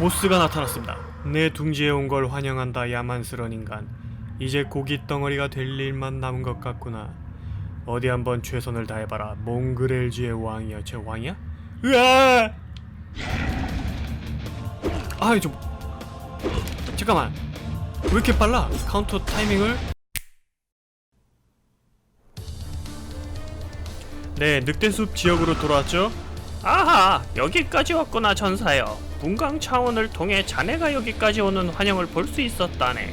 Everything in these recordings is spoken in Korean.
보스가 나타났습니다. 내 둥지에 온 걸 환영한다 야만스런 인간. 이제 고기 덩어리가 될 일만 남은 것 같구나. 어디 한번 최선을 다해봐라. 몽그렐지의 왕이여. 제 왕이야? 으아! 아이 좀 잠깐만. 왜 이렇게 빨라? 카운터 타이밍을 네, 늑대숲 지역으로 돌아왔죠? 아하, 여기까지 왔구나 전사여. 분광 차원을 통해 자네가 여기까지 오는 환영을 볼 수 있었다네.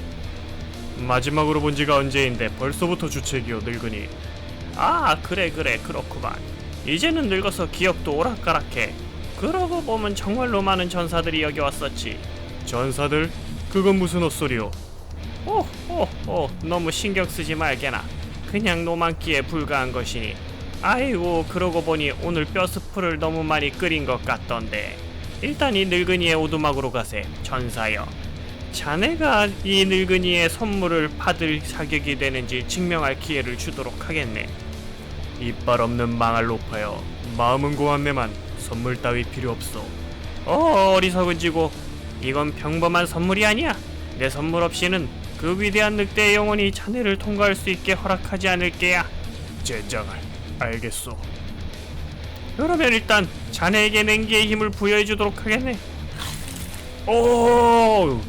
마지막으로 본 지가 언제인데 벌써부터 주책이요 늙은이 아, 그래 그래 그렇구만. 이제는 늙어서 기억도 오락가락해. 그러고 보면 정말로 많은 전사들이 여기 왔었지. 전사들 그건 무슨 헛소리요 오, 오, 오, 너무 신경 쓰지 말게나. 그냥 노만기에 불과한 것이니. 아이고, 그러고 보니 오늘 뼈스프를 너무 많이 끓인 것 같던데. 일단 이 늙은이의 오두막으로 가세, 전사여. 자네가 이 늙은이의 선물을 받을 자격이 되는지 증명할 기회를 주도록 하겠네. 이빨 없는 망할 높아요 마음은 고맙네만 선물 따위 필요 없어 어, 어리석은 지고. 이건 평범한 선물이 아니야. 내 선물 없이는 그 위대한 늑대의 영혼이 자네를 통과할 수 있게 허락하지 않을 게야. 젠장을 알겠소 그러면 일단 자네에게 냉기의 힘을 부여해 주도록 하겠네. 오!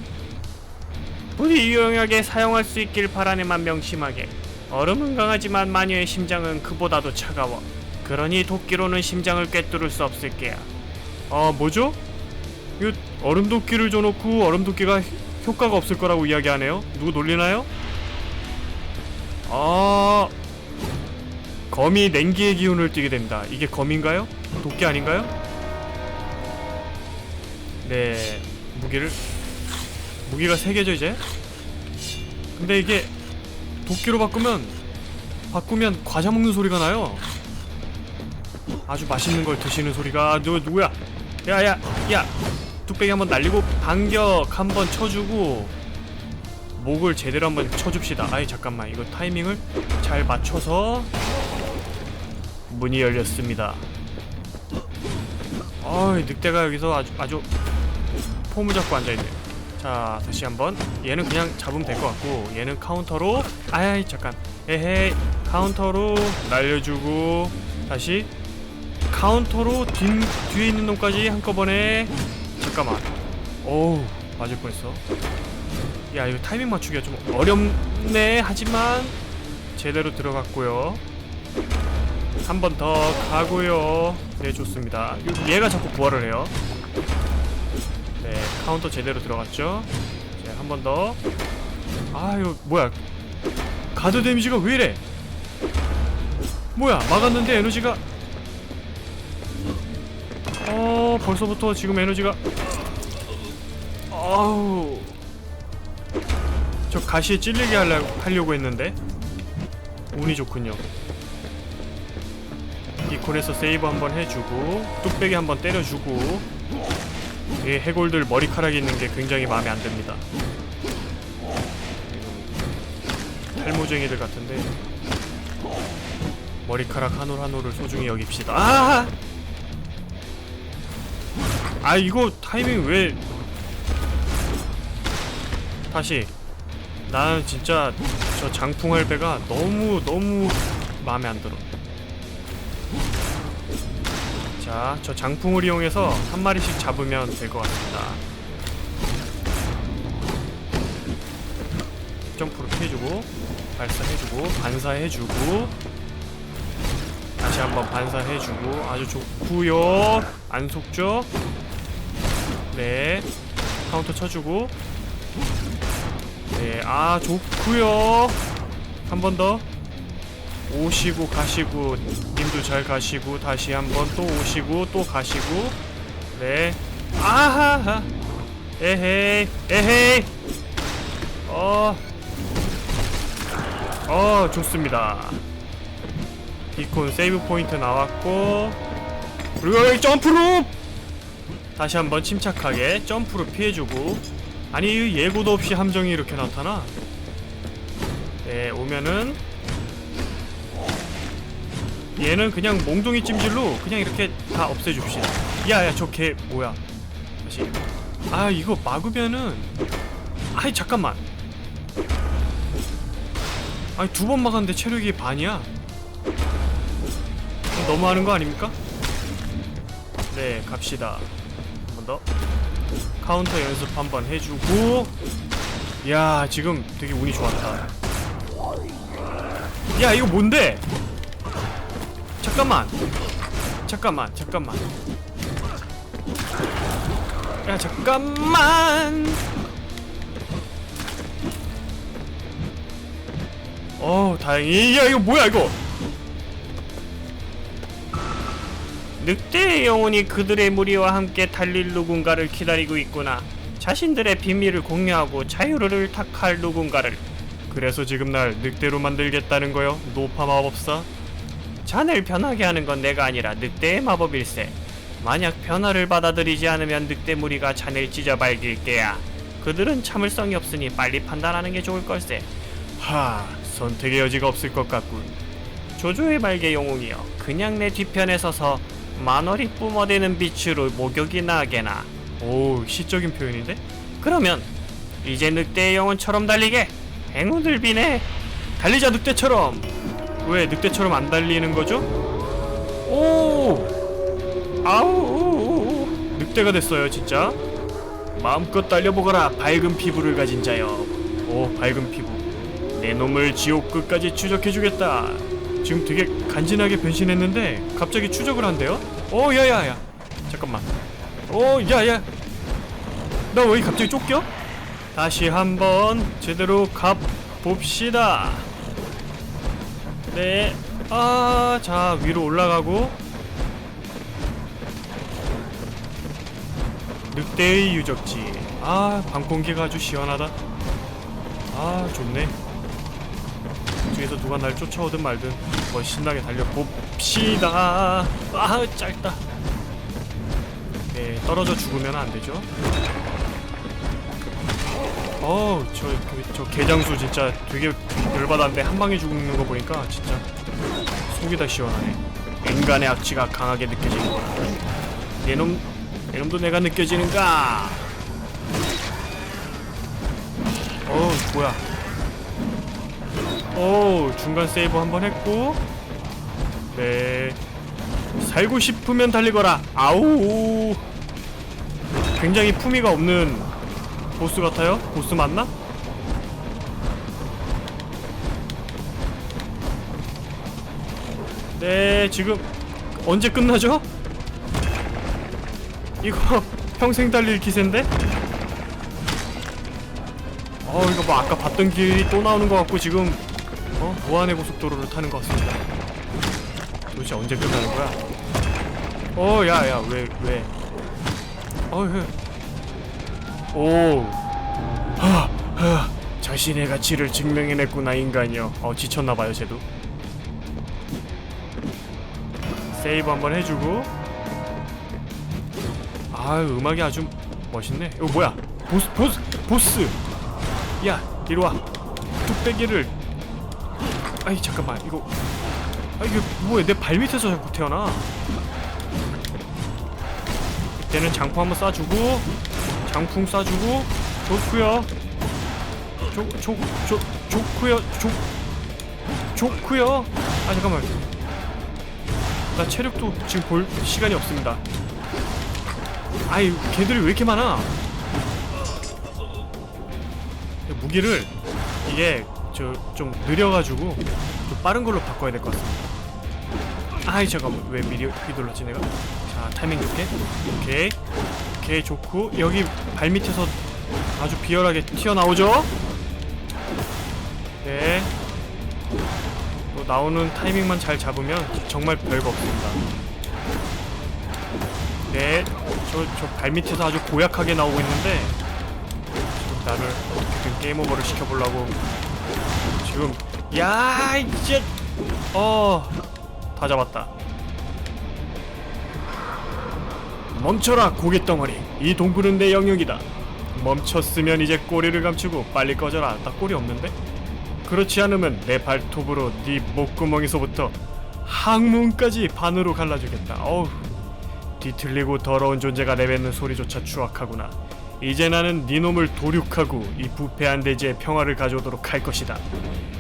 부디 유용하게 사용할 수 있길 바라네만 명심하게. 얼음은 강하지만 마녀의 심장은 그보다도 차가워. 그러니 도끼로는 심장을 꿰뚫을 수 없을 게야. 아 뭐죠? 이거 얼음 도끼를 줘놓고 얼음 도끼가 효과가 없을 거라고 이야기하네요 누구 놀리나요? 아 검이 냉기의 기운을 띠게 됩니다 이게 검인가요? 도끼 아닌가요? 네 무기를 무기가 세 개죠 이제 근데 이게 도끼로 바꾸면 바꾸면 과자 먹는 소리가 나요 아주 맛있는 걸 드시는 소리가 누 누구야? 야야 야 뚝배기 한번 날리고 반격 한번 쳐주고 목을 제대로 한번 쳐줍시다. 아이 잠깐만 이거 타이밍을 잘 맞춰서 문이 열렸습니다. 아이 늑대가 여기서 아주 아주 폼을 잡고 앉아 있네. 자 다시 한번. 얘는 그냥 잡으면 될 것 같고 얘는 카운터로 아이 잠깐. 에헤이 카운터로 날려주고 다시. 카운터로 뒤, 뒤에 있는 놈까지 한꺼번에. 잠깐만. 어우 맞을 뻔했어. 야 이거 타이밍 맞추기가 좀 어렵네. 하지만 제대로 들어갔고요 한 번 더 가고요. 네 좋습니다. 요- 얘가 자꾸 부활을 해요. 네 카운터 제대로 들어갔죠? 한번 더. 아 이거 뭐야? 가드 데미지가 왜 이래? 뭐야 막았는데 에너지가? 어 벌써부터 지금 에너지가? 아우. 저 가시에 찔리게 하려고 했는데? 운이 좋군요 이콘에서 세이브 한번 해주고 뚝배기 한번 때려주고 이 해골들 머리카락이 있는 게 굉장히 마음에 안 듭니다. 탈모쟁이들 같은데 머리카락 한 올 한 올을 소중히 여깁시다. 아! 아 이거 타이밍 왜 다시 나는 진짜 저 장풍 할배가 너무 너무 마음에 안 들어 자 저 장풍을 이용해서 한 마리씩 잡으면 될 것 같습니다. 점프를 피해주고 발사해주고 반사해주고 다시 한번 반사해주고 아주 좋구요. 안 속죠? 네. 카운터 쳐주고. 네아 좋구요. 한 번더 오시고 가시고 님도 잘 가시고 다시 한번 또 오시고 또 가시고. 네. 아하하. 에헤이 에헤이. 어. 어, 좋습니다. 비콘 세이브 포인트 나왔고. 그리고 여기 점프로! 다시 한번 침착하게 점프로 피해주고. 아니 예고도 없이 함정이 이렇게 나타나? 네 오면은 얘는 그냥 몽둥이 찜질로 그냥 이렇게 다 없애줍시다. 야야 저 개 뭐야? 다시. 아 이거 막으면은 아이 잠깐만. 아니 두 번 막았는데 체력이 반이야? 너무하는 거 아닙니까? 네 갑시다. 한 번 더. 카운터 연습 한 번 해주고. 야 지금 되게 운이 좋았다. 야 이거 뭔데 잠깐만. 잠깐만 잠깐만. 야 잠깐만. 어 다행히. 야 이거 뭐야 이거? 늑대의 영혼이 그들의 무리와 함께 달릴 누군가를 기다리고 있구나. 자신들의 비밀을 공유하고 자유를 탁할 누군가를. 그래서 지금 날 늑대로 만들겠다는 거요? 노파 마법사 자네를 변하게 하는 건 내가 아니라 늑대의 마법일세. 만약 변화를 받아들이지 않으면 늑대 무리가 자네를 찢어 발길 게야. 그들은 참을성이 없으니 빨리 판단하는 게 좋을 걸세. 하 선택의 여지가 없을 것 같군 조조의 발개 영웅이여, 그냥 내 뒤편에 서서 만월이 뿜어대는 빛으로 목욕이나 하게나. 오 시적인 표현인데 그러면 이제 늑대의 영혼처럼 달리게. 행운을 비네. 달리자 늑대처럼 왜 늑대처럼 안 달리는 거죠? 오! 아우. 늑대가 됐어요 진짜. 마음껏 달려보거라 밝은 피부를 가진 자여. 오 밝은 피부. 내 놈을 지옥 끝까지 추적해주겠다. 지금 되게 간지나게 변신했는데 갑자기 추적을 한대요? 오 야야야. 잠깐만. 오 야야. 나 왜 갑자기 쫓겨? 다시 한번 제대로 가봅시다 네. 아, 자, 위로 올라가고. 늑대의 유적지. 아, 밤 공기가 아주 시원하다. 아, 좋네. 뒤에서 누가 날 쫓아오든 말든 뭐 신나게 달려봅시다. 아, 짧다. 네, 떨어져 죽으면 안 되죠. 어우, 저, 그, 저 개장수 진짜 되게 열받았는데 한 방에 죽는 거 보니까 진짜 속이 다 시원하네. 인간의 악취가 강하게 느껴지는구나. 얘놈, 얘놈도 내가 느껴지는가? 어우, 뭐야. 어우, 중간 세이브 한 번 했고. 네. 살고 싶으면 달리거라. 아우. 굉장히 품위가 없는 보스 같아요? 보스 맞나? 네, 지금 언제 끝나죠? 이거 평생 달릴 기세인데? 어, 이거 뭐 아까 봤던 길이 또 나오는 것 같고 지금 어 무한의 고속도로를 타는 것 같습니다. 도대체 언제 끝나는 거야? 어, 야, 야, 왜, 왜? 어, 왜? 오. 하, 하. 자신의 가치를 증명해냈구나 인간이여. 어 지쳤나봐요 쟤도. 세이브 한번 해주고. 아 음악이 아주 멋있네. 이거 뭐야? 보스 보스 보스. 야 이리 와. 뚝배기를. 아이 잠깐만 이거. 아 이게 뭐야 내 발 밑에서 자꾸 태어나. 이때는 장포 한번 쏴주고 장풍 쏴주고 좋구요. 좋좋좋 좋구요. 좋 좋구요. 아 잠깐만. 나 체력도 지금 볼 시간이 없습니다. 아이 걔들이 왜 이렇게 많아? 무기를 이게 저 좀 느려가지고 좀 빠른 걸로 바꿔야 될 것 같습니다. 아이 잠깐만. 왜 미리 휘둘렀지 내가? 자 타이밍 좋게. 오케이 오케이 좋고 여기 발밑에서 아주 비열하게 튀어나오죠? 네. 또 나오는 타이밍만 잘 잡으면 정말 별거 없습니다. 네저 저 발밑에서 아주 고약하게 나오고 있는데 지금 나를 어떻게든 게임 오버를 시켜보려고 지금. 야 이제 어다 잡았다 멈춰라 고깃덩어리. 이 동굴은 내 영역이다. 멈췄으면 이제 꼬리를 감추고 빨리 꺼져라. 나 꼬리 없는데? 그렇지 않으면 내 발톱으로 네 목구멍에서부터 항문까지 반으로 갈라주겠다. 어우 뒤틀리고 더러운 존재가 내뱉는 소리조차 추악하구나. 이제 나는 네 놈을 도륙하고 이 부패한 대지에 평화를 가져오도록 할 것이다.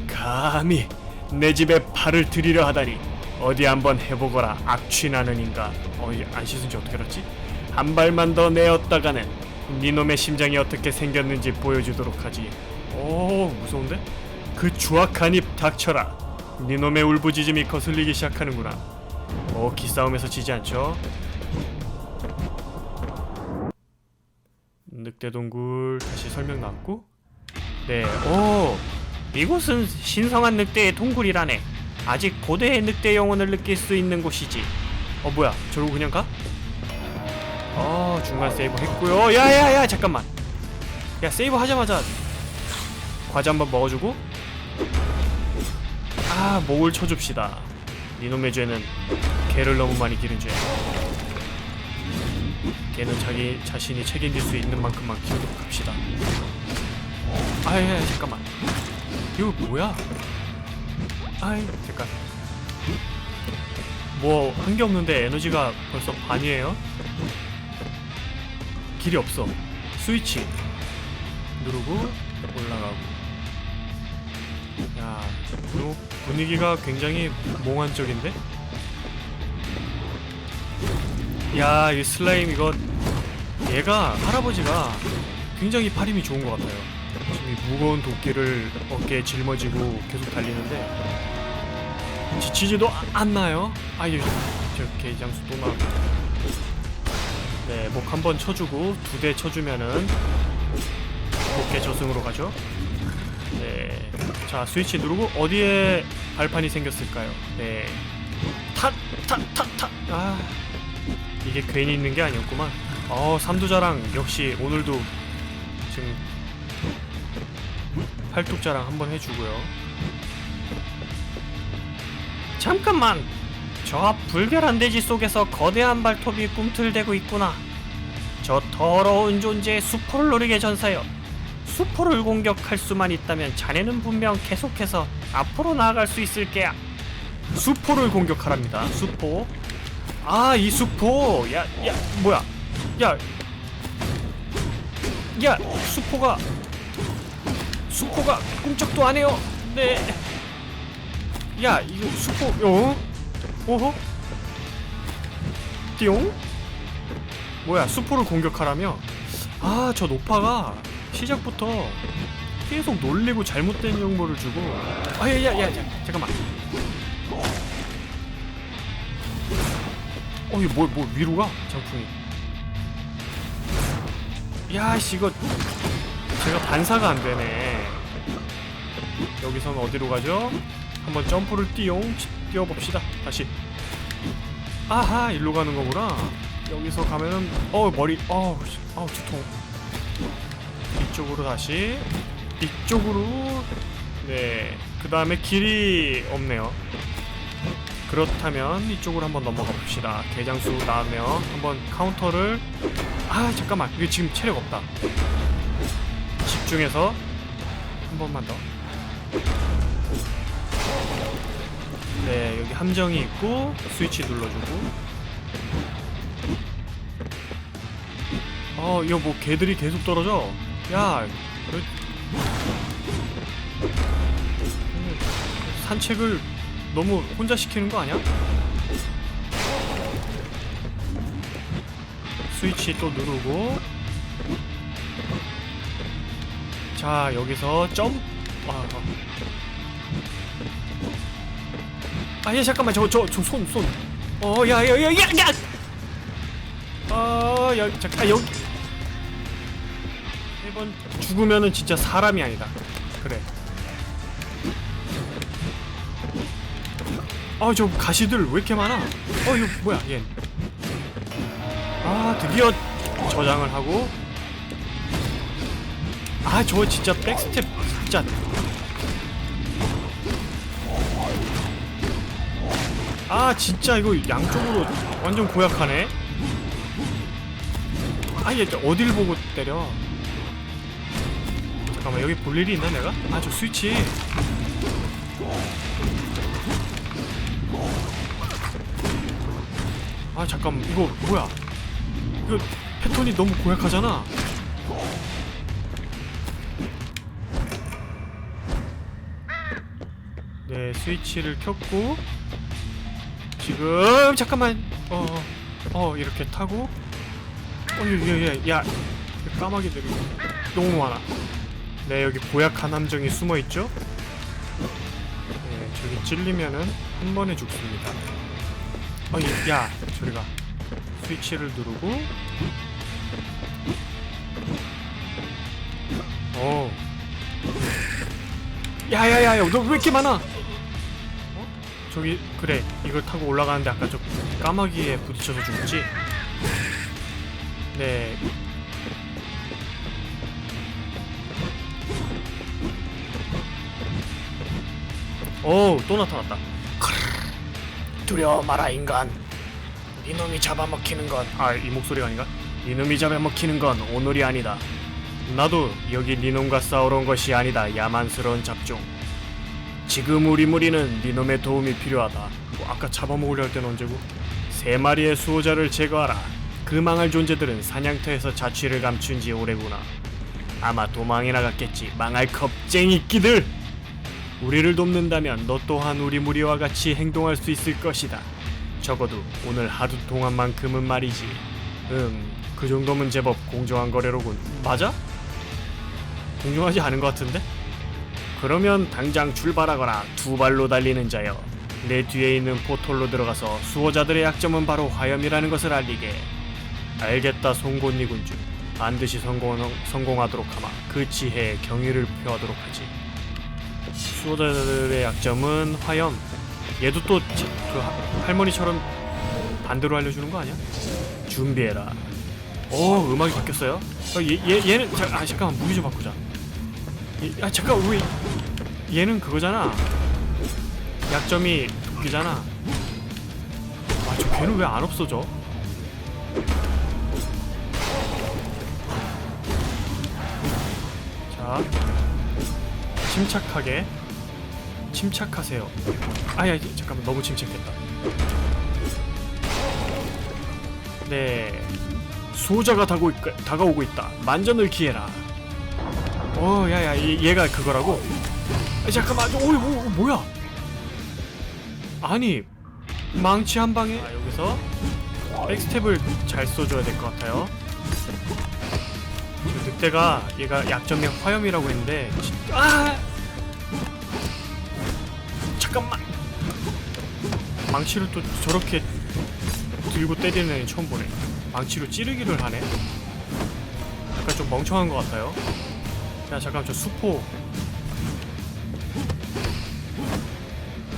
감히 내 집에 발을 들이려 하다니 어디 한번 해보거라 악취나는 인가. 어이 안 씻은 지 어떻게 알았지? 한 발만 더 내었다가는 네 놈의 심장이 어떻게 생겼는지 보여주도록 하지. 오 무서운데? 그 추악한 입 닥쳐라. 네 놈의 울부짖음이 거슬리기 시작하는구나. 오 기싸움에서 지지 않죠? 늑대동굴 다시 설명 나왔고 네, 오, 이곳은 신성한 늑대의 동굴이라네. 아직 고대의 늑대 영혼을 느낄 수 있는 곳이지. 어 뭐야? 저러고 그냥 가? 어 중간 세이브 했고요. 야야야 잠깐만. 야 세이브 하자마자 과자 한번 먹어주고. 아 목을 쳐줍시다. 이놈의 죄는 개를 너무 많이 기른 죄 개는 자기 자신이 책임질 수 있는 만큼만 키우도록 합시다. 아예 잠깐만. 이거 뭐야 아이 잠깐 뭐 한 게 없는데 에너지가 벌써 반이에요? 길이 없어. 스위치 누르고 올라가고. 야, 요 분위기가 굉장히 몽환적인데? 야, 이 슬라임 이거 얘가 할아버지가 굉장히 팔힘이 좋은 것 같아요. 지금 이 무거운 도끼를 어깨에 짊어지고 계속 달리는데 지치지도 아- 않나요? 아유 저 개장수 또 나오네 네, 목 한 번 쳐주고 두 대 쳐주면은 목개 저승으로 가죠 네, 자 스위치 누르고 어디에 발판이 생겼을까요? 네, 타, 타, 타, 타. 아, 이게 괜히 있는 게 아니었구만. 어, 삼두자랑 역시 오늘도 지금 팔뚝자랑 한번 해주고요. 잠깐만. 저 앞 불결한 대지 속에서 거대한 발톱이 꿈틀대고 있구나. 저 더러운 존재의 수포를 노리게 전사여. 수포를 공격할 수만 있다면 자네는 분명 계속해서 앞으로 나아갈 수 있을 게야. 수포를 공격하랍니다. 수포. 아, 이 수포. 야, 야, 뭐야? 야, 야, 수포가 수포가 꿈쩍도 안 해요. 네. 야, 이거 수포. 어? 오호? 띠용? 뭐야? 수포를 공격하라며? 아, 저 노파가 시작부터 계속 놀리고 잘못된 정보를 주고. 아, 야, 야, 잠깐만. 어 이거 뭐, 뭐 위로 가? 장풍이 야씨 이거 제가 반사가 안 되네 여기서는 어디로 가죠? 한번 점프를 띠용 뛰어봅시다. 다시. 아하 일로 가는 거구나. 여기서 가면은 어 머리 어우 씨, 어우 두통. 이쪽으로 다시. 이쪽으로. 네그 다음에 길이 없네요. 그렇다면 이쪽으로 한번 넘어가 봅시다. 개장수 나오면 한번 카운터를. 아 잠깐만. 이게 지금 체력 없다. 집중해서 한 번만 더. 네 여기 함정이 있고 스위치 눌러주고. 어 이거 뭐 개들이 계속 떨어져. 야 그래. 산책을 너무 혼자 시키는 거 아니야? 스위치 또 누르고 자 여기서 점 아, 아. 아야 잠깐만 저 저 저 손 손. 어 야 야 야 야 야. 아야 잠깐 아, 여기 이번 죽으면은 진짜 사람이 아니다. 그래. 아 저 가시들 왜 이렇게 많아? 어 이거 뭐야 얘. 아 드디어 저장을 하고. 아 저 진짜 백스텝 진짜. 아 진짜 이거 양쪽으로 완전 고약하네. 아얘 어딜 보고 때려? 잠깐만 여기 볼 일이 있나 내가? 아 저 스위치. 아 잠깐 이거 뭐야 이거 패턴이 너무 고약하잖아 네 스위치를 켰고 지금 잠깐만. 어어 어, 이렇게 타고. 어야야 까마귀들이 너무 많아. 네 여기 보약한 함정이 숨어 있죠? 네 저기 찔리면은 한 번에 죽습니다. 어야 저리가. 스위치를 누르고. 어. 야야야야 너 왜 이렇게 많아? 어? 저기 그래 이걸 타고 올라가는데 아까 저 까마귀에 부딪혀서 죽었지 네 오, 또 나타났다. 두려워 마라 인간. 이놈이 잡아먹히는 건 아, 이 목소리가 아닌가? 이놈이 잡아먹히는 건 오늘이 아니다. 나도 여기 니놈과 싸우러 온 것이 아니다. 야만스러운 잡종. 지금 우리 무리는 니놈의 도움이 필요하다. 뭐 아까 잡아먹으려 할 때는 언제고? 세 마리의 수호자를 제거하라. 그 망할 존재들은 사냥터에서 자취를 감춘 지 오래구나. 아마 도망이 나갔겠지. 망할 겁쟁이 끼들. 우리를 돕는다면 너 또한 우리 무리와 같이 행동할 수 있을 것이다. 적어도 오늘 하루 동안만큼은 말이지. 음, 그 정도면 제법 공정한 거래로군. 맞아? 공정하지 않은 것 같은데? 그러면 당장 출발하거라. 두 발로 달리는 자여. 내 뒤에 있는 포톨로 들어가서 수호자들의 약점은 바로 화염이라는 것을 알리게. 알겠다 송곳니 군주. 반드시 성공, 성공하도록 하마. 그 지혜에 경의를 표하도록 하지. 수호자들의 약점은 화염. 얘도 또 그 할머니처럼 반대로 알려주는 거 아니야? 준비해라. 오, 음악이 바뀌었어요? 어, 얘, 얘, 얘는 자, 아 잠깐만 무기 좀 바꾸자. 얘, 아 잠깐 왜 얘는 그거잖아. 약점이 도끼잖아. 아저 걔는 왜 안 없어져? 자, 침착하게 침착하세요. 아야 잠깐만 너무 침착했다. 네. 다고, 다가오고 있다. 만전을 기해라. 어, 야야, 얘, 얘가 그거라고? 아, 잠깐만, 오, 오, 오, 뭐야? 아니, 망치 한 방에 아, 여기서 백스텝을 잘 써줘야 될 것 같아요. 저 늑대가 얘가 약점이 화염이라고 했는데, 지- 아, 잠깐만. 망치를 또 저렇게 들고 때리는 애는 처음 보네. 망치로 찌르기를 하네. 약간 좀 멍청한 것 같아요. 야 잠깐 저 수포.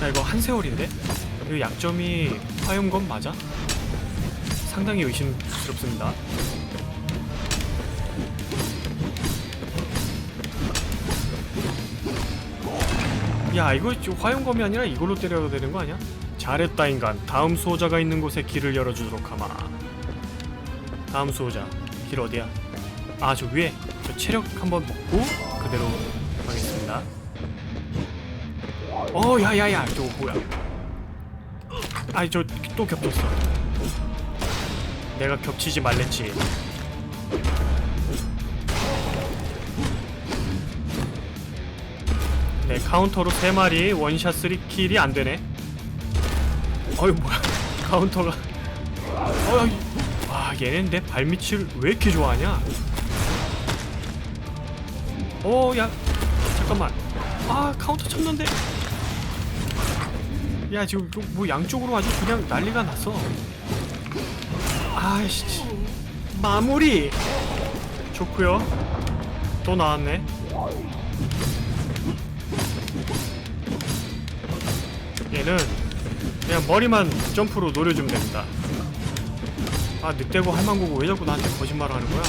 야 이거 한세월인데? 이거 약점이 화염검 맞아? 상당히 의심스럽습니다. 야 이거 저 화염검이 아니라 이걸로 때려야 되는 거 아니야? 잘했다 인간. 다음 수호자가 있는 곳에 길을 열어주도록 하마. 다음 수호자 길 어디야? 아 저 위에 저 체력 한번 먹고 그대로 가겠습니다. 어 야야야 저거 뭐야? 아이 저또 겹쳤어. 내가 겹치지 말랬지. 네 카운터로 세 마리 원샷 쓰리 킬이 안 되네. 어이 뭐야 카운터가. 어와 얘는 내 발밑을 왜 이렇게 좋아하냐? 어, 야, 잠깐만. 아, 카운터 쳤는데. 야, 지금 이거 뭐 양쪽으로 아주 그냥 난리가 났어. 아이씨, 마무리. 좋고요. 또 나왔네. 얘는 그냥 머리만 점프로 노려주면 됩니다. 아 늑대고 할망구고 왜 자꾸 나한테 거짓말을 하는 거야?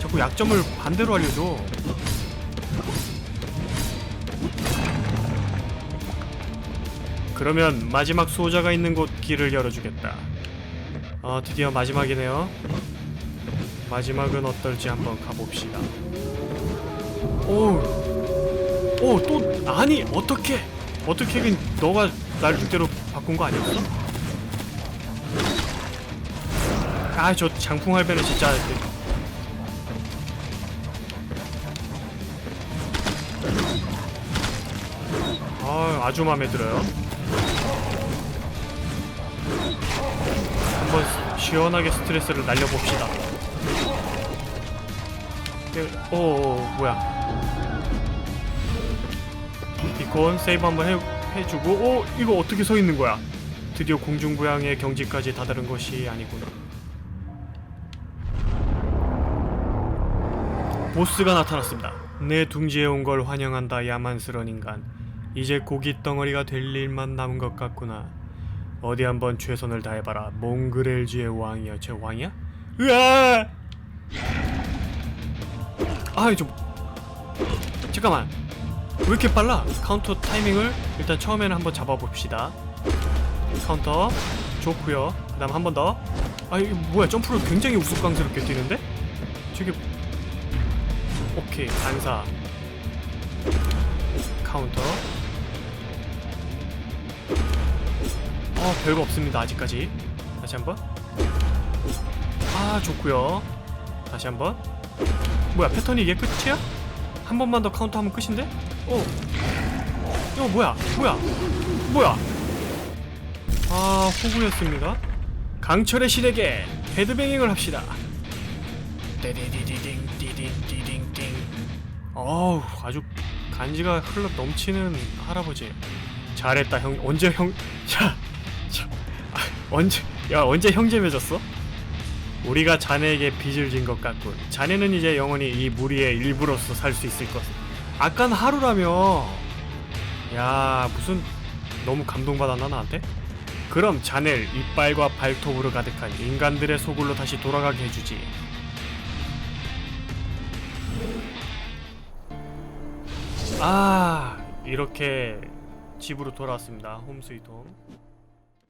자꾸 약점을 반대로 알려줘. 그러면 마지막 수호자가 있는 곳 길을 열어주겠다. 어 드디어 마지막이네요. 마지막은 어떨지 한번 가봅시다. 오, 오 또 아니 어떻게 어떻게든 너가 날 늑대로 바꾼 거 아니었어? 아 저 장풍 할배는 진짜 아주 마음에 들어요. 한번 시원하게 스트레스를 날려봅시다. 예, 오, 오 뭐야? 비콘 세이브 한번 해, 해주고 오 이거 어떻게 서 있는 거야? 드디어 공중부양의 경지까지 다다른 것이 아니구나. 보스가 나타났습니다. 내 둥지에 온 걸 환영한다 야만스런 인간. 이제 고기 덩어리가 될 일만 남은 것 같구나. 어디 한번 최선을 다해봐라. 몽그렐주의 왕이여. 제 왕이야? 으아! 아이 좀 잠깐만. 왜 이렇게 빨라? 카운터 타이밍을 일단 처음에는 한번 잡아봅시다. 카운터 좋고요. 그다음 한 번 더. 아 이게 뭐야? 점프를 굉장히 우스꽝스럽게 뛰는데? 저게 오케이 반사 카운터 어 별거 없습니다 아직까지. 다시 한번. 아 좋고요. 다시 한번. 뭐야 패턴이 이게 끝이야? 한 번만 더 카운터 하면 끝인데? 어. 이거 뭐야 뭐야 뭐야. 아 호구였습니다. 강철의 신에게 헤드뱅잉을 합시다. 띠디디디딩 띠딩띠딩띵. 어우 아주 간지가 흘러 넘치는 할아버지. 잘했다 형. 언제 형 아, 언제 야 언제 형제 맺었어? 우리가 자네에게 빚을 진 것 같군. 자네는 이제 영원히 이 무리의 일부로서 살 수 있을 것. 아깐 하루라며. 야 무슨 너무 감동받았나 나한테? 그럼 자네를 이빨과 발톱으로 가득한 인간들의 소굴로 다시 돌아가게 해주지. 아 이렇게 집으로 돌아왔습니다. 홈 스위트 홈